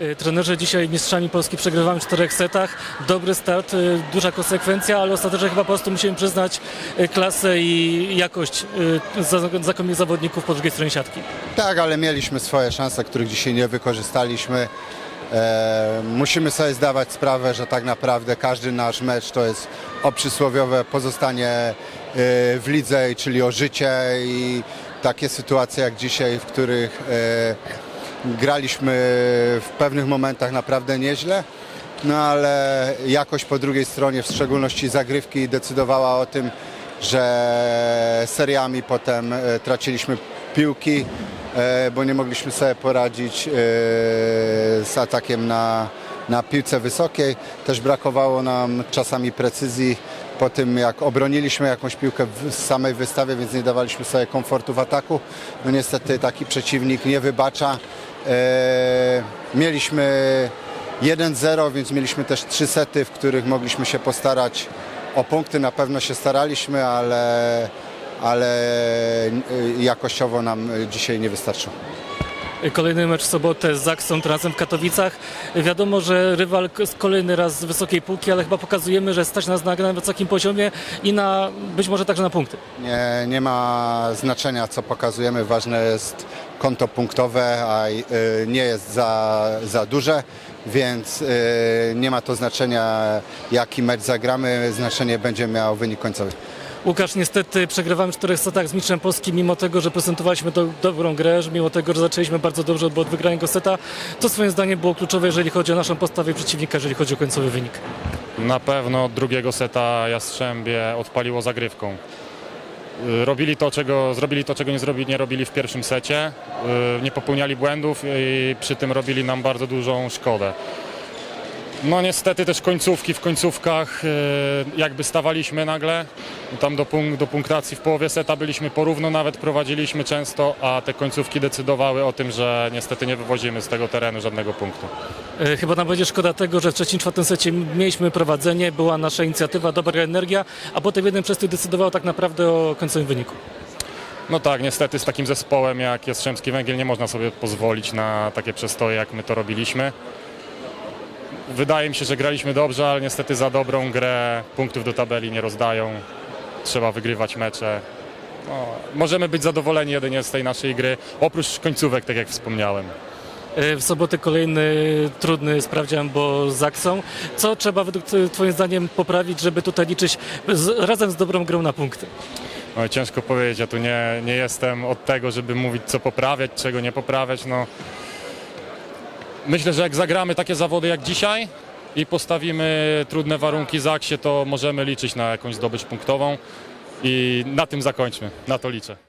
Y, Trenerzy dzisiaj mistrzami Polski przegrywamy w czterech setach. Dobry start, y, duża konsekwencja, ale ostatecznie chyba po prostu musimy przyznać y, klasę i jakość znakomitych zawodników po drugiej stronie siatki. Tak, ale mieliśmy swoje szanse, których dzisiaj nie wykorzystaliśmy. E, musimy sobie zdawać sprawę, że tak naprawdę każdy nasz mecz to jest o przysłowiowe pozostanie w lidze, czyli o życie i takie sytuacje jak dzisiaj, w których e, graliśmy w pewnych momentach naprawdę nieźle. No ale jakoś po drugiej stronie, w szczególności zagrywki, decydowała o tym, że seriami potem e, traciliśmy piłki, e, bo nie mogliśmy sobie poradzić e, z atakiem na, na piłce wysokiej. Też brakowało nam czasami precyzji po tym, jak obroniliśmy jakąś piłkę w samej wystawie, więc nie dawaliśmy sobie komfortu w ataku. No niestety taki przeciwnik nie wybacza. E, Mieliśmy 1-0, więc mieliśmy też trzy sety, w których mogliśmy się postarać o punkty. Na pewno się staraliśmy, ale, ale y, jakościowo nam y, dzisiaj nie wystarczyło. Kolejny mecz w sobotę z Zaksą, razem w Katowicach. Wiadomo, że rywal kolejny raz z wysokiej półki, ale chyba pokazujemy, że stać nas na, na wysokim poziomie i na być może także na punkty. Nie, nie ma znaczenia, co pokazujemy. Ważne jest konto punktowe, a y, nie jest za, za duże, więc y, nie ma to znaczenia, jaki mecz zagramy. Znaczenie będzie miał wynik końcowy. Łukasz, niestety przegrywamy w czterech setach z mistrzem Polski, mimo tego, że prezentowaliśmy do, dobrą grę, mimo tego, że zaczęliśmy bardzo dobrze od wygranego seta. To swoim zdaniem było kluczowe, jeżeli chodzi o naszą postawę i przeciwnika, jeżeli chodzi o końcowy wynik. Na pewno od drugiego seta Jastrzębie odpaliło zagrywką. Y, Robili to, czego, zrobili to, czego nie, zrobili, nie robili w pierwszym secie. Y, Nie popełniali błędów i przy tym robili nam bardzo dużą szkodę. No niestety też końcówki w końcówkach y, jakby stawaliśmy nagle. Tam do, punk- do punktacji w połowie seta byliśmy porówno, nawet prowadziliśmy często, a te końcówki decydowały o tym, że niestety nie wywozimy z tego terenu żadnego punktu. E, Chyba nam będzie szkoda tego, że w trzecim, czwartym secie mieliśmy prowadzenie, była nasza inicjatywa, dobra energia, a potem jeden przez to decydował tak naprawdę o końcowym wyniku. No tak, niestety z takim zespołem jak Jastrzębski Węgiel nie można sobie pozwolić na takie przestoje, jak my to robiliśmy. Wydaje mi się, że graliśmy dobrze, ale niestety za dobrą grę punktów do tabeli nie rozdają. Trzeba wygrywać mecze. No, możemy być zadowoleni jedynie z tej naszej gry, oprócz końcówek, tak jak wspomniałem. E, W sobotę kolejny trudny sprawdzian, bo z Zaksą. Co trzeba według Twoim zdaniem poprawić, żeby tutaj liczyć z, razem z dobrą grą na punkty? No, ciężko powiedzieć, ja tu nie, nie jestem od tego, żeby mówić co poprawiać, czego nie poprawiać. No. Myślę, że jak zagramy takie zawody jak dzisiaj i postawimy trudne warunki Zaksie, to możemy liczyć na jakąś zdobycz punktową i na tym zakończmy, na to liczę.